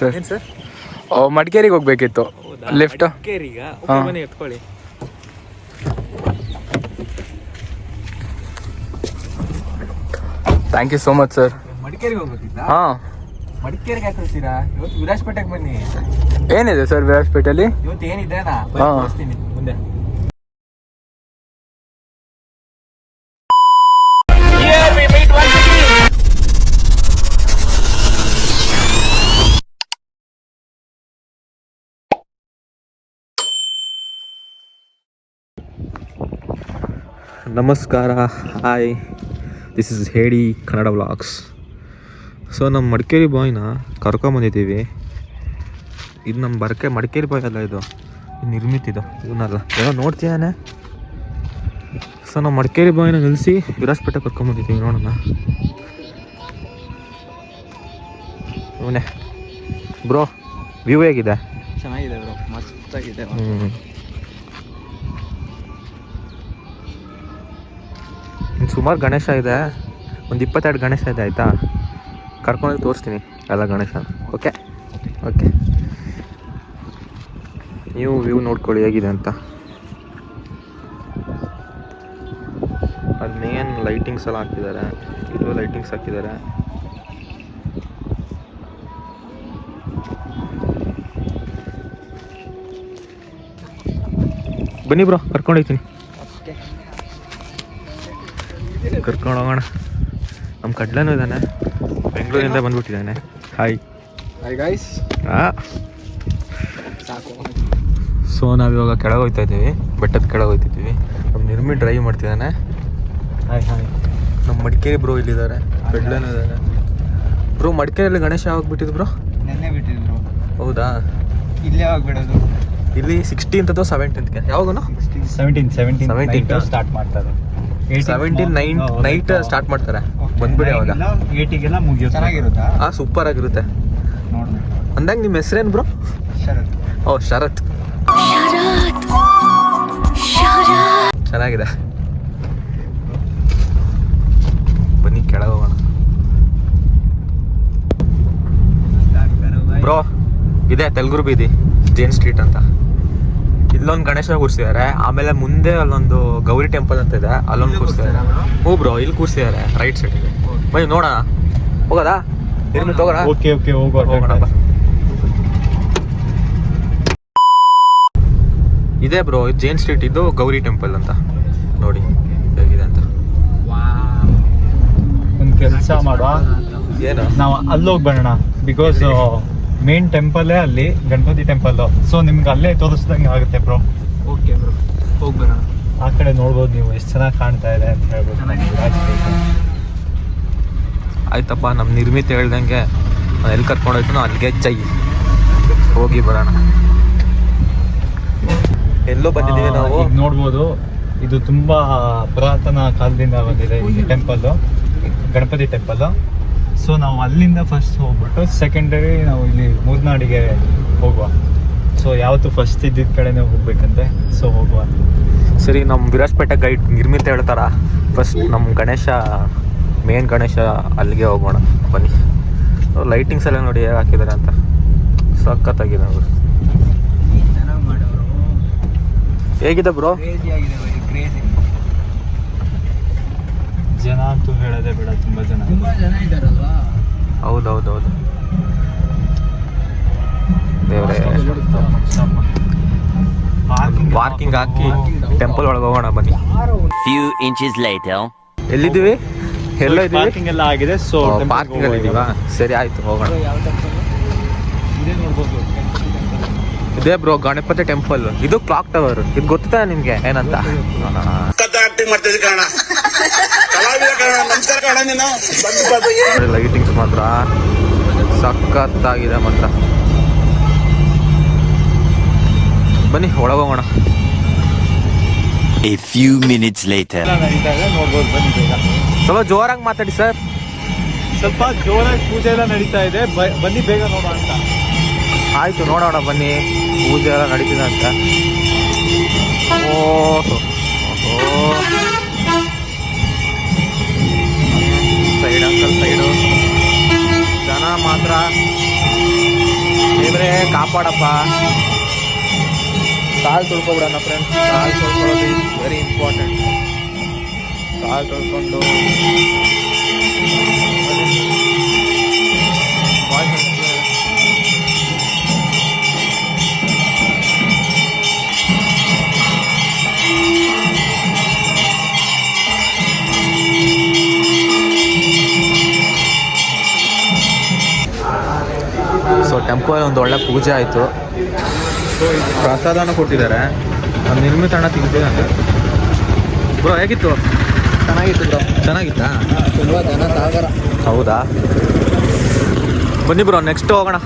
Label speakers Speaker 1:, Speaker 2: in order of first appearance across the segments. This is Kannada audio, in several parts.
Speaker 1: ಸರ್
Speaker 2: ಏನ್ ಸರ್
Speaker 1: ಮಡಿಕೇರಿಗೆ ಹೋಗ್ಬೇಕಿತ್ತು. ಲಿಫ್ಟ್
Speaker 2: ಕೇರಿಗ
Speaker 1: ಹಾ.
Speaker 2: ಬನ್ನಿ ಎತ್ಕೊಳ್ಳಿ.
Speaker 1: Thank you so much sir
Speaker 2: ಮಡಿಕೇರಿಗೆ ಹೋಗ್ಬೇಕಿತ್ತ?
Speaker 1: ಹಾಂ.
Speaker 2: ಮಡಿಕೇರಿಗೆ ಯಾಕೆ ಕಳ್ಸ್ತೀರಾ ಇವತ್ತು ವಿರಾಜಪೇಟೆಗೆ ಬನ್ನಿ.
Speaker 1: ಏನಿದೆ ಸರ್ ವಿರಾಜ್ಪೇಟೆಯಲ್ಲಿ
Speaker 2: ಇವತ್ತು ಏನಿದೆ ನಾ ಮುಂದೆ.
Speaker 3: ನಮಸ್ಕಾರ hi this is ಹೇಡಿ Kannada vlogs so ನಮ್ಮ ಮಡಿಕೇರಿ ಬಾಯ್ನ ಕರ್ಕೊಂಬಂದಿದ್ದೀವಿ ಇದು ನಮ್ಮ ಬರ್ಕೆ ಮಡಿಕೇರಿ ಬಾಯ್ ಅಲ್ಲ ಇದು. ಇದು ನಿರ್ಮಿತ್ ಇದು ಇವನಲ್ಲ. ಏನೋ ನೋಡ್ತೀಯಾನೆ ಸೊ ನಮ್ಮ ಮಡಿಕೇರಿ ಬಾಯ್ನ ನಿಲ್ಲಿಸಿ ವಿರಾಜಪೇಟೆ ಕರ್ಕೊಂಬಂದಿದ್ದೀವಿ ನೋಡೋಣ. ಇವನೇ. ಬ್ರೋ ವ್ಯೂ ಹೇಗಿದೆ?
Speaker 2: ಚೆನ್ನಾಗಿದೆ ಬ್ರೋ ಮಸ್ತಾಗಿದೆ.
Speaker 3: ಹ್ಞೂ ಇನ್ನು ಸುಮಾರು ಗಣೇಶ ಇದೆ. ಒಂದು ಇಪ್ಪತ್ತೆರಡು ಗಣೇಶ ಇದೆ, ಆಯಿತಾ? ಕರ್ಕೊಂಡೋಗಿ ತೋರಿಸ್ತೀನಿ ಎಲ್ಲ ಗಣೇಶ. ಓಕೆ ಓಕೆ ನೀವು ವ್ಯೂ ನೋಡ್ಕೊಳ್ಳಿ ಹೇಗಿದೆ ಅಂತ. ಅದು ಮೇನ್ ಲೈಟಿಂಗ್ಸ್ ಎಲ್ಲ ಹಾಕಿದ್ದಾರೆ. ಇದು ಲೈಟಿಂಗ್ಸ್ ಹಾಕಿದ್ದಾರೆ. ಬನ್ನಿ ಬ್ರೋ ಕರ್ಕೊಂಡೋಗ್ತೀನಿ ಕರ್ಕೊಂಡು ಹೋಗೋಣ ನಮ್ಮ ಕಡ್ಲನೂ ಇದ್ದಾನೆ ಬೆಂಗಳೂರಿಂದ ಬಂದ್ಬಿಟ್ಟಿದ್ದಾನೆ. ಹಾಯ್
Speaker 1: ಹಾಯ್ ಗಾಯ್ಸ್
Speaker 3: ಹಾಂ
Speaker 1: ಸಾಕು.
Speaker 3: ಸೊ ನಾವಿವಾಗ ಕೆಳಗೆ ಹೋಗ್ತಾ ಇದ್ದೀವಿ. ಬೆಟ್ಟದ ಕೆಳಗೆ ಹೋಗ್ತಿದ್ದೀವಿ. ನಮ್ಮ ನಿರ್ಮಿ ಡ್ರೈವ್ ಮಾಡ್ತಿದ್ದಾನೆ.
Speaker 2: ಹಾಯ್ ಹಾಯ್
Speaker 3: ನಮ್ಮ ಮಡಿಕೇರಿ ಬ್ರೋ ಇಲ್ಲಿದ್ದಾರೆ. ಕಡ್ಲನೂ ಇದ್ದಾನೆ ಬ್ರೋ ಮಡಿಕೇರಿಯಲ್ಲಿ ಗಣೇಶ ಯಾವಾಗ ಬಿಟ್ಟಿದ್ರು ಬ್ರೋ
Speaker 2: ನೆನ್ನೆ ಬಿಟ್ಟಿದ್ರು
Speaker 3: ಹೌದಾ?
Speaker 2: ಇಲ್ಲೇ ಬಿಡೋದು?
Speaker 3: ಇಲ್ಲಿ ಸಿಕ್ಸ್ಟೀನ್ತ್ ಅಥವಾ ಸೆವೆಂಟೀನ್ತ್ಗೆ ಯಾವಾಗನು?
Speaker 2: ಸೆವೆಂಟೀನ್ ಸೆವೆಂಟೀನ್
Speaker 3: 17th ಆ?
Speaker 2: ಸ್ಟಾರ್ಟ್ ಮಾಡ್ತಾರೆ
Speaker 3: ಸೆವೆಂಟೀನ್ ನೈನ್ ನೈಟ್ ಸ್ಟಾರ್ಟ್ ಮಾಡ್ತಾರೆ. ಬಂದ್ಬಿಡಿ ಅವಾಗ.
Speaker 2: ಏಟಿಗೆಲ್ಲ ಮುಗಿಯುತ್ತೆ. ಚೆನ್ನಾಗಿರುತ್ತಾ?
Speaker 3: ಆ ಸೂಪರ್ ಆಗಿರುತ್ತೆ. ಅಂದಾಗ ನಿಮ್ಮ ಹೆಸ್ರೇನು ಬ್ರೋ?
Speaker 2: ಶರತ್.
Speaker 3: ಓ ಶರತ್. ಚೆನ್ನಾಗಿದೆ. ಬನ್ನಿ ಕೆಳಗೆ ಹೋಗೋಣ. ಬ್ರೋ ಇದೆ ತೆಲುಗು ಬೀದಿ ಜೇನ್ ಸ್ಟ್ರೀಟ್ ಅಂತ. ಇಲ್ಲೊಂದು ಗಣೇಶ ಕೂರಿಸಿದ್ದಾರೆ ಆಮೇಲೆ ಮುಂದೆ ಅಲ್ಲೊಂದು ಗೌರಿ ಟೆಂಪಲ್ ಅಂತ ಇದೆ ಅಲ್ಲೊಂದು ಕೂರಿಸಿದ್ದಾರೆ ಹ್ಞೂ ಬ್ರೋ ಇಲ್ಲಿ ಕೂರಿಸಿದ್ದಾರೆ ರೈಟ್ ಸೈಡಿಗೆ ಬನ್ನಿ ನೋಡೋಣ. ಹೋಗೋದಾ? ತಗೋಣ.
Speaker 2: ಓಕೆ ಓಕೆ ಹೋಗೋಣ
Speaker 3: ಹೋಗೋಣ ಬಾ. ಇದೆ ಬ್ರೋ ಇದು ಜೇನ್ ಸ್ಟ್ರೀಟ್ ಇದು ಗೌರಿ ಟೆಂಪಲ್ ಅಂತ. ನೋಡಿ ಹೇಗಿದೆ ಅಂತ.
Speaker 2: ಒಂದು ಕೆಲಸ ಮಾಡುವ.
Speaker 3: ಏನು?
Speaker 2: ನಾವು ಅಲ್ಲಿ ಹೋಗಿ ಬರೋಣ ಬಿಕಾಸ್ ಮೇನ್ ಟೆಂಪಲ್ಲೇ ಅಲ್ಲಿ ಗಣಪತಿ ಟೆಂಪಲ್ ಸೊ ನಿಮ್ಗೆ ಅಲ್ಲೇ ತೋರಿಸ್ದಂಗೆ ಆಗುತ್ತೆ ಬ್ರೋ
Speaker 1: ಓಕೆ ಬ್ರೋ ಹೋಗಿ ಬರೋಣ
Speaker 2: ಆ ಕಡೆ ನೋಡ್ಬೋದು ನೀವು ಎಷ್ಟು ಚೆನ್ನಾಗಿ ಕಾಣ್ತಾ ಇದೆ ಅಂತ ಹೇಳ್ಬೋದು.
Speaker 3: ಆಯ್ತಪ್ಪ ನಮ್ಮ ನಿರ್ಮಿತ ಹೇಳ್ದಂಗೆ ನಾನು ಎಲ್ಲಿ ಕರ್ಕೊಂಡೋಯ್ತು ಅಲ್ಲಿಗೆ ಚೈ ಹೋಗಿ ಬರೋಣ. ಎಲ್ಲೋ ಬಂದಿದ್ದೀವಿ ನಾವು?
Speaker 2: ನೋಡ್ಬೋದು ಇದು ತುಂಬಾ ಪುರಾತನ ಕಾಲದಿಂದ ಬಂದಿದೆ ಈ ಟೆಂಪಲ್ ಗಣಪತಿ ಟೆಂಪಲ್ ಸೊ ನಾವು ಅಲ್ಲಿಂದ ಫಸ್ಟ್ ಹೋಗ್ಬಿಟ್ಟು ಸೆಕೆಂಡರಿ ನಾವು ಇಲ್ಲಿ ಮೂರ್ನಾಡಿಗೆ ಹೋಗುವ. ಸೊ ಯಾವತ್ತು ಫಸ್ಟ್ ಇದ್ದಿದ್ದ ಕಡೆನೇ ಹೋಗ್ಬೇಕಂತೆ. ಸೊ ಹೋಗುವ.
Speaker 3: ಸರಿ ನಮ್ಮ ವಿರಾಜಪೇಟೆ ಗೈಡ್ ನಿರ್ಮಿತ ಹೇಳ್ತಾರ? ಫಸ್ಟ್ ನಮ್ಮ ಗಣೇಶ ಮೇನ್ ಗಣೇಶ ಅಲ್ಲಿಗೆ ಹೋಗೋಣ. ಬನ್ನಿ. ಲೈಟಿಂಗ್ಸ್ ಎಲ್ಲ ನೋಡಿ ಹೇಗೆ ಹಾಕಿದ್ದಾರೆ ಅಂತ. ಸಖತ್ತಾಗಿದೆ ಅವರು
Speaker 2: ಚೆನ್ನಾಗಿ ಮಾಡೋರು
Speaker 3: ಹೇಗಿದೆ ಬ್ರೋ
Speaker 2: ಕ್ರೇಜಿ ಆಗಿದೆ ಕ್ರೇಜಿ ಜನ ಅಂತೂ ಹೇಳೋದೇ ಬೇಡ ತುಂಬಾ ಜನ
Speaker 1: ತುಂಬಾ ಜನ ಇದ್ದಾರಲ್ವಾ?
Speaker 3: ಹೌದೌದೌದು. ದೇವ್ರೆ. ಪಾರ್ಕಿಂಗ್ ಹಾಕಿ. ಟೆಂಪಲ್ ಒಳಗೆ ಹೋಗೋಣ ಬನ್ನಿ.
Speaker 4: ಫ್ಯೂ ಇಂಚಸ್ ಲೈಟ್
Speaker 3: ಎಲ್ಲಿದ್ದೀವಿ? ಎಲ್ಲೋ ಇದ್ದೀವಿ
Speaker 2: ಪಾರ್ಕಿಂಗ್ ಎಲ್ಲ ಆಗಿದೆ ಸೊ
Speaker 3: ಪಾರ್ಕಿಂಗ್ ಅಲ್ಲಿ ಇದೀವಾ? ಸರಿ ಆಯ್ತು ಹೋಗೋಣ.
Speaker 2: ಇದೇ ನೋಡ್ಬೋದು.
Speaker 3: ಇದೇ ಬ್ರೋ ಗಣಪತಿ ಟೆಂಪಲ್ ಇದು ಕ್ಲಾಕ್ ಟವರ್ ಇದು ಗೊತ್ತಾ ನಿಮ್ಗೆ? ಏನಂತ? ಲೈಟಿಂಗ್ಸ್ ಮಾತ್ರ. ಸಖತ್ತಾಗಿದೆ ಮಾತ್ರ ಬನ್ನಿ ಒಳಗೋಗೋಣ
Speaker 4: A few minutes later.
Speaker 3: ಸ್ವಲ್ಪ ಜೋರಾಗಿ ಮಾತಾಡಿ ಸರ್
Speaker 2: ಸ್ವಲ್ಪ ಜೋರಾಗಿ ಪೂಜೆ ಎಲ್ಲ ನಡೀತಾ ಇದೆ. ಬ- ಬನ್ನಿ ಬೇಗ ನೋಡೋಣ ಅಂತ.
Speaker 3: ಆಯ್ತು, ನೋಡೋಣ ಬನ್ನಿ. ಪೂಜೆ ಎಲ್ಲ ನಡೀತಿದೆ ಅಂತ. ಓಹೋ ಸೈಡ್ ಅಂಕಲ್ ಸೈಡು ಜನ ಮಾತ್ರ. ದೇವ್ರೆ, ಕಾಪಾಡಪ್ಪ. ಕಾಲು ತುಳ್ಕೊಬಿಡೋಣ ಫ್ರೆಂಡ್ಸ್ ಕಾಲು ತುಳ್ಕೊಳ್ಳೋದು ಇಸ್ ವೆರಿ ಇಂಪಾರ್ಟೆಂಟ್ ಕಾಲು ತೊಳ್ಕೊಂಡು. ಟೆಂಪಲ್ ಒಂದು ಒಳ್ಳೆ ಪೂಜೆ ಆಯಿತು. ಪ್ರಸಾದನೂ ಕೊಟ್ಟಿದ್ದಾರೆ. ನಿರ್ಮಿತ ಹಣ ಅಂತ ಬ್ರೋ ಹೇಗಿತ್ತು?
Speaker 1: ಚೆನ್ನಾಗಿತ್ತು ಬ್ರೋ
Speaker 3: ಚೆನ್ನಾಗಿತ್ತಾ?
Speaker 1: ತುಂಬ ಜನ ಸಾಗರ.
Speaker 3: ಹೌದಾ? ಬನ್ನಿ ಬ್ರೋ ನೆಕ್ಸ್ಟ್ ಹೋಗೋಣ.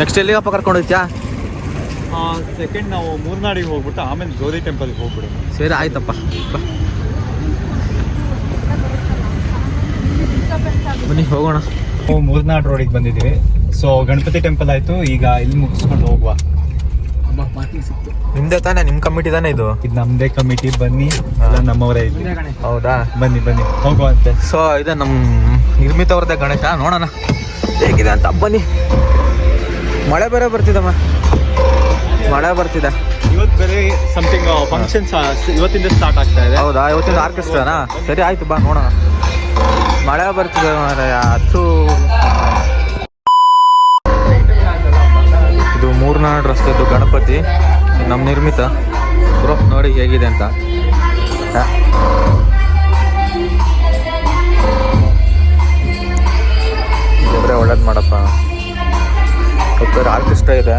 Speaker 3: ನೆಕ್ಸ್ಟ್ ಎಲ್ಲಿಗಪ್ಪ ಕರ್ಕೊಂಡು ಹೋಗ್ತ್ಯಾ?
Speaker 2: ಸೆಕೆಂಡ್ ನಾವು ಮೂರ್ನಾಡಿಗೆ ಹೋಗ್ಬಿಟ್ಟು ಆಮೇಲೆ ಗೌರಿ ಟೆಂಪಲ್ಗೆ ಹೋಗ್ಬಿಡು
Speaker 3: ಸರಿ ಆಯ್ತಪ್ಪ. ಬನ್ನಿ ಹೋಗೋಣ.
Speaker 2: ನಾವು ಮೂರ್ನಾಡ್ ರೋಡಿಗೆ ಬಂದಿದ್ದೀವಿ. ಸೊ ಗಣಪತಿ ಟೆಂಪಲ್ ಆಯ್ತು. ಈಗ ಇಲ್ಲಿ ಮುಗಿಸ್ಕೊಂಡು ಹೋಗುವ.
Speaker 3: ನಿಮ್ದೇ ತಾನೇ? ನಿಮ್ಮ ಕಮಿಟಿ ತಾನೇ ಇದು?
Speaker 2: ಇದು ನಮ್ದೇ ಕಮಿಟಿ ಬನ್ನಿ. ಎಲ್ಲ ನಮ್ಮವರೇ ಇಲ್ಲಿ
Speaker 3: ಹೌದಾ?
Speaker 2: ಬನ್ನಿ ಬನ್ನಿ. ಹೋಗುವಂತೆ
Speaker 3: ಸೊ ಇದು ನಮ್ಮ ನಿರ್ಮಿತ ಅವ್ರದ್ದೇ ಗಣೇಶ. ನೋಡೋಣ. ಹೇಗಿದೆ ಅಂತ. ಬನ್ನಿ. ಮಳೆ ಬೇರೆ ಬರ್ತಿದಮ್ಮ ಮಳೆ ಬರ್ತಿದೆ.
Speaker 2: ಇವತ್ತು ಬೇರೆ ಸಮಥಿಂಗ್ ಫಂಕ್ಷನ್ಸ್ ಇವತ್ತಿಂದ ಸ್ಟಾರ್ಟ್ ಆಗ್ತಾ ಇದೆ.
Speaker 3: ಹೌದಾ? ಇವತ್ತಿಂದ ಆರ್ಕೆಸ್ಟ್ರಾನಾ ಸರಿ ಆಯ್ತು ಬಾ ನೋಡೋಣ. ಮಳೆ ಬರ್ತಿದೆ ಮಾರಾಯ ಅದು ಮೂರ್ನಾಡ್ ರಸ್ತೆದು ಗಣಪತಿ ನಮ್ಮ ನಿರ್ಮಿತ. ಬ್ರೋ ನೋಡಿ ಹೇಗಿದೆ ಅಂತ? ದೇವ್ರೆ ಒಳ್ಳೇದು ಮಾಡಪ್ಪ. ಒಬ್ಬರು ಆರ್ಕೆಸ್ಟ್ರಾ ಇದೆ.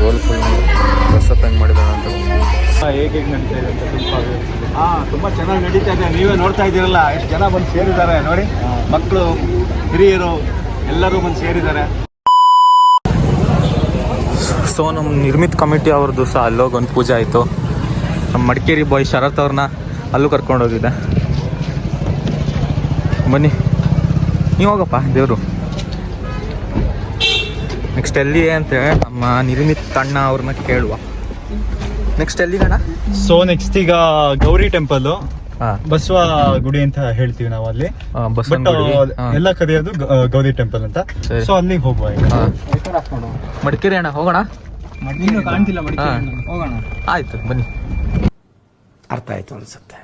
Speaker 3: ಗೋಲ್ ಫುಲ್ ಡ್ರೆಸ್ಅಪ್ ಹೆಂಗೆ ಮಾಡಿದಾರೆ ಅಂತ.
Speaker 2: ಹೇಗೆ ಹೇಗೆ ನಡೀತಾ ಇದೆ ಅಂತ ಸ್ವಲ್ಪ ಹಾ ತುಂಬಾ ಚೆನ್ನಾಗಿ ನಡೀತಾ ಇದೆ. ನೀವೇ ನೋಡ್ತಾ ಇದ್ದೀರಲ್ಲ ಎಷ್ಟು ಜನ ಬಂದು ಸೇರಿದ್ದಾರೆ ನೋಡಿ. ಮಕ್ಕಳು ಹಿರಿಯರು ಎಲ್ಲರೂ ಬಂದು ಸೇರಿದ್ದಾರೆ.
Speaker 3: ಸೊ ನಮ್ಮ ನಿರ್ಮಿತ್ ಕಮಿಟಿ ಅವ್ರದ್ದು ಸಹ ಅಲ್ಲೋಗಿ ಒಂದು ಪೂಜೆ ಆಯಿತು. ನಮ್ಮ ಮಡಿಕೇರಿ ಬಾಯ್ ಶರತ್ ಅವ್ರನ್ನ ಅಲ್ಲೂ ಕರ್ಕೊಂಡು ಹೋಗಿದ್ದೆ. ಬನ್ನಿ. ನೀವು ಹೋಗಪ್ಪ, ದೇವರು. ನೆಕ್ಸ್ಟ್ ಎಲ್ಲಿ ಅಂತ ನಮ್ಮ ನಿರ್ಮಿತ್ ಅಣ್ಣ ಅವ್ರನ್ನ ಕೇಳುವ. ನೆಕ್ಸ್ಟ್ ಎಲ್ಲಿಗಣ್ಣ
Speaker 2: ಸೊ ನೆಕ್ಸ್ಟ್ ಈಗ ಗೌರಿ ಟೆಂಪಲ್ ಬಸವ ಗುಡಿ ಅಂತ ಹೇಳ್ತೀವಿ ನಾವು ಅಲ್ಲಿ. ಬಟ್ ಎಲ್ಲ ಕರೆಯೋದು ಗೌರಿ ಟೆಂಪಲ್ ಅಂತ. ಸೊ ಅಲ್ಲಿಗೆ ಹೋಗುವ
Speaker 3: ಮಡಿಕೇರಿ ಅಣ್ಣ ಹೋಗೋಣ?
Speaker 1: ಕಾಣ್ತಿಲ್ಲ. ಹೋಗೋಣ.
Speaker 3: ಆಯ್ತು ಬನ್ನಿ.
Speaker 1: ಅರ್ಥ ಆಯ್ತು ಅನ್ಸುತ್ತೆ.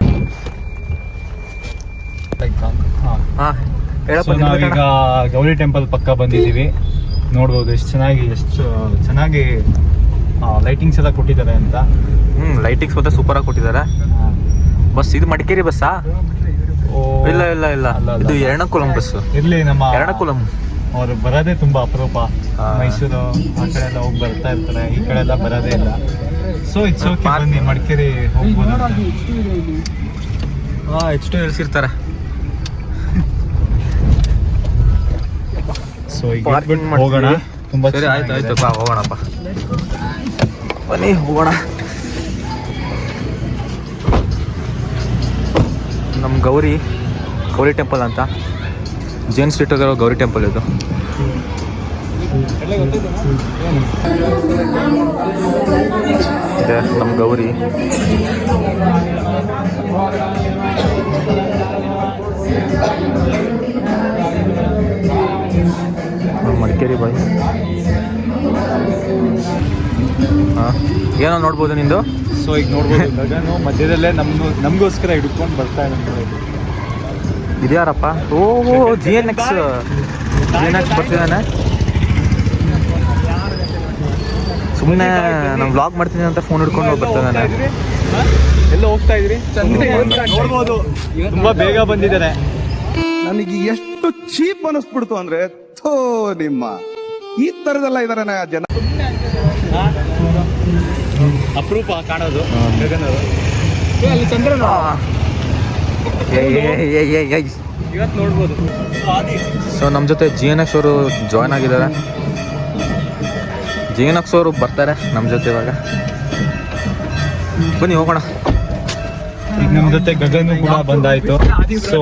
Speaker 3: ಈಗ
Speaker 2: ನಾವೀಗ ಗೌರಿ ಟೆಂಪಲ್ ಪಕ್ಕ ಬಂದಿದ್ದೀವಿ. ನೋಡ್ಬೋದು ಎಷ್ಟು ಚೆನ್ನಾಗಿ ಎಷ್ಟು ಚೆನ್ನಾಗಿ ಲೈಟಿಂಗ್ಸ್ ಎಲ್ಲ ಕೊಟ್ಟಿದ್ದಾರೆ ಅಂತ.
Speaker 3: ಹ್ಮ್ ಲೈಟಿಂಗ್ಸ್ ಮತ್ತೆ ಸೂಪರಾಗಿ ಕೊಟ್ಟಿದ್ದಾರೆ. ಬಸ್ ಇದು ಮಡಿಕೇರಿ ಬಸ್ಸಾ? ಇಲ್ಲ ಇಲ್ಲ ಇಲ್ಲ. ಇದು ಎರ್ಣಕುಲಂ ಬಸ್
Speaker 2: ಇರ್ಲಿ ನಮ್ಮ
Speaker 3: ಎರ್ಣಕುಲಂ.
Speaker 2: ಅವರು ಬರೋದೇ ತುಂಬಾ ಅಪರೂಪ. ಮೈಸೂರು ಆ ಕಡೆ ಎಲ್ಲ ಹೋಗಿ ಬರ್ತಾ ಇರ್ತಾರೆ. ಈ ಕಡೆ ಎಲ್ಲ ಬರೋದೇ ಇಲ್ಲ. ಸೊ ಇಟ್ಸ್ ಓಕೆ ಬನ್ನಿ ಮಡಿಕೇರಿ ಹೋಗ್ಬೋದು
Speaker 3: ಹಾಂ ಎಷ್ಟು ಇಳಿಸಿರ್ತಾರೆ
Speaker 2: ಸೊ ಈಗ. ಹೋಗೋಣ. ತುಂಬಾ
Speaker 3: ಆಯ್ತು ಆಯ್ತು ಹೋಗೋಣಪ್ಪ. ಬನ್ನಿ ಹೋಗೋಣ. ನಮ್ಮ ಗೌರಿ ಗೌರಿ ಟೆಂಪಲ್ ಅಂತ. ಜೈನ್ ಸ್ಟ್ರೀಟ್ ಇರೋ ಗೌರಿ ಟೆಂಪಲ್ ಇದು. ನಮ್ಮ ಗೌರಿ. ಮಡಿಕೇರಿ ಬಾಯ್ ಹಾಂ ಏನೋ ನೋಡ್ಬೋದು ನಿಂದು?
Speaker 2: ಸೊ ಈಗ ನೋಡ್ಬೋದು ಗಗನು ಮಧ್ಯದಲ್ಲೇ ನಮ್ಮ ನಮಗೋಸ್ಕರ ಹಿಡ್ಕೊಂಡು ಬರ್ತಾ ಇದ್ದಾನೆ
Speaker 3: ಇದ್ಯಾರಪ್ಪ? ಓ G N X G N X ಬರ್ತಿದ್ದಾನೆ. ಸುಮ್ಮನೆ ನಾನು ಬ್ಲಾಗ್ ಮಾಡ್ತೀನಿ ಅಂತ ಫೋನ್ ಹಿಡ್ಕೊಂಡು ಹೋಗಿ ಬರ್ತಿದ್ದಾನೆ
Speaker 2: ಎಲ್ಲ ಹೋಗ್ತಾ ಇದ್ರಿ? ನೋಡ್ಬೋದು. ತುಂಬಾ ಬೇಗ ಬಂದಿದ್ದಾರೆ
Speaker 5: ನನಗೆ ಎಷ್ಟು ಚೀಪ್ ಅನಿಸ್ಬಿಡ್ತು ಅಂದ್ರೆ ಥೋ ನಿಮ್ಮ. ಈ ತರದೆಲ್ಲ ಇದಾರೆ ಜನ.
Speaker 2: ಅಪರೂಪ ಕಾಣೋದು
Speaker 1: ಏ, ಅಲ್ಲಿ ಚಂದ್ರನ?
Speaker 2: ಇವತ್ತು ನೋಡ್ಬೋದು.
Speaker 3: ಸೊ ನಮ್ಮ ಜೊತೆ ಜಿ ಎನ್ ಎಕ್ಸ್ ಅವರು ಜಾಯ್ನ್ ಆಗಿದ್ದಾರೆ. ಜಿ ಎನ್ ಎಕ್ಸ್ ಅವರು ಬರ್ತಾರೆ ನಮ್ಮ ಜೊತೆ ಇವಾಗ. ಬನ್ನಿ ಹೋಗೋಣ.
Speaker 2: ನಮ್ಮ ನಮ್ ಜೊತೆ ಗಗನ್ ಕೂಡ ಬಂದಾಯ್ತು. ಸೊ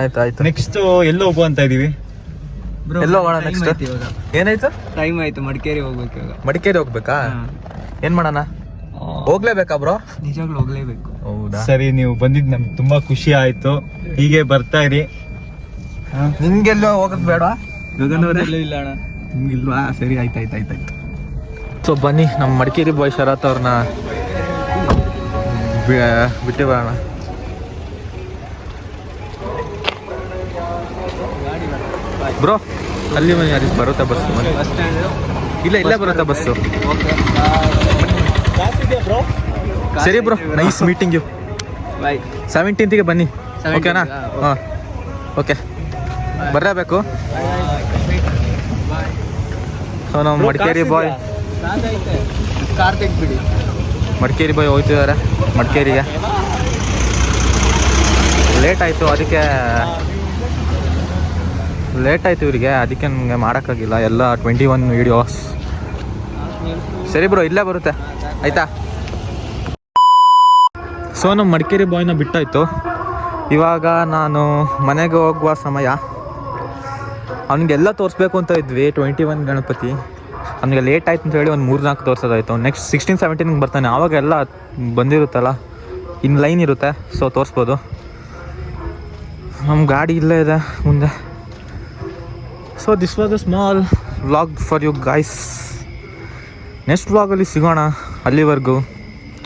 Speaker 3: ಆಯ್ತು ಆಯ್ತು.
Speaker 2: ನೆಕ್ಸ್ಟ್ ಎಲ್ಲ ಹೋಗುವ ಅಂತ ಇದೀವಿ?
Speaker 3: ಎಲ್ಲ ಹೋಗೋಣ ನೆಕ್ಸ್ಟ್ ಏನಾಯ್ತು?
Speaker 1: ಟೈಮ್ ಆಯ್ತು ಮಡಿಕೇರಿ ಹೋಗ್ಬೇಕು ಇವಾಗ.
Speaker 3: ಮಡಿಕೇರಿ ಹೋಗ್ಬೇಕಾ? ಏನ್ ಮಾಡೋಣ? ಹೋಗ್ಲೇಬೇಕಾ ಬ್ರೋ?
Speaker 1: ನಿಜವಾಗ್ಲೂ ಹೋಗ್ಲೇಬೇಕು.
Speaker 3: ಹೌದಾ?
Speaker 2: ಸರಿ ನೀವು ಬಂದಿದ್ ನಮ್ಗೆ ತುಂಬಾ ಖುಷಿ ಆಯ್ತು. ಹೀಗೆ ಬರ್ತಾ ಇರಿ.
Speaker 3: ನಿಮ್ಗೆಲ್ಲೋ ಹೋಗೋದ್ ಬೇಡ?
Speaker 1: ಇಲ್ಲ ಅಣ್ಣ. ಇಲ್ವಾ? ಸರಿ ಆಯ್ತು ಆಯ್ತು ಆಯ್ತು ಆಯ್ತು.
Speaker 3: ಸೊ ಬನ್ನಿ ನಮ್ಮ ಮಡಿಕೇರಿ ಬಾಯ್ ಶರತ್ ಅವ್ರನ್ನ ಬಿಟ್ಟು ಬರೋಣ ಬ್ರೋ ಅಲ್ಲಿ ಮನೆ ಯಾರಿಗೆ ಬರುತ್ತಾ ಬಸ್ಸು ಇಲ್ಲ ಇಲ್ಲೇ ಬರುತ್ತಾ ಬಸ್ಸು. ಸರಿ bro nice meeting you
Speaker 1: bye
Speaker 3: ಸೆವೆಂಟೀನ್ತ್ಗೆ ಬನ್ನಿ. ಓಕೆನಾ ಹಾಂ. ಓಕೆ ಬರಬೇಕು ಸೊ ನಾವು ಮಡಿಕೇರಿ ಬಾಯ್
Speaker 1: ಕಾರ್ತಿಕ್ ಬಿಡಿ
Speaker 3: ಮಡಿಕೇರಿ ಬಾಯ್ ಹೋಯ್ತಿದ್ದಾರೆ ಮಡಿಕೇರಿಗೆ. ಲೇಟ್ ಆಯಿತು ಅದಕ್ಕೆ ಲೇಟ್ ಆಯಿತು ಇವರಿಗೆ ಅದಕ್ಕೆ ನಮಗೆ ಮಾಡೋಕ್ಕಾಗಿಲ್ಲ. ಎಲ್ಲ ಟ್ವೆಂಟಿ ಒನ್ ವೀಡಿಯೋಸ್ ಸರಿ ಬ್ರೋ ಇಲ್ಲೇ ಬರುತ್ತೆ. ಆಯಿತಾ? ಸೊ, ನಮ್ಮ ಮಡಿಕೇರಿ ಬಾಯ್ನ ಬಿಟ್ಟಾಯ್ತು. ಇವಾಗ ನಾನು ಮನೆಗೆ ಹೋಗುವ ಸಮಯ. ಅವನಿಗೆಲ್ಲ ತೋರಿಸ್ಬೇಕು ಅಂತ ಇದ್ವಿ ಟ್ವೆಂಟಿ ಒನ್ ಗಣಪತಿ. ಅವನಿಗೆ ಲೇಟ್ ಆಯ್ತು ಅಂತ ಹೇಳಿ ಒಂದು ಮೂರು ನಾಲ್ಕು ತೋರಿಸೋದಾಯ್ತು ನೆಕ್ಸ್ಟ್ ಸಿಕ್ಸ್ಟೀನ್ ಸೆವೆಂಟೀನ್ಗೆ ಬರ್ತಾನೆ. ಆವಾಗ ಎಲ್ಲ ಬಂದಿರುತ್ತಲ್ಲ ಇನ್ನು ಲೈನ್ ಇರುತ್ತೆ ಸೊ ತೋರಿಸ್ಬೋದು. ನಮ್ಮ ಗಾಡಿ ಇಲ್ಲೇ ಇದೆ, ಮುಂದೆ. So this was a small vlog for you guys next ವ್ಲಾಗಲ್ಲಿ ಸಿಗೋಣ. ಅಲ್ಲಿವರೆಗೂ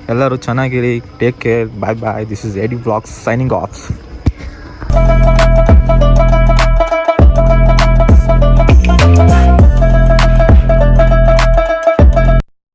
Speaker 3: ಎಲ್ಲರೂ ಚೆನ್ನಾಗಿರಿ take care bye bye this is AD blogs signing off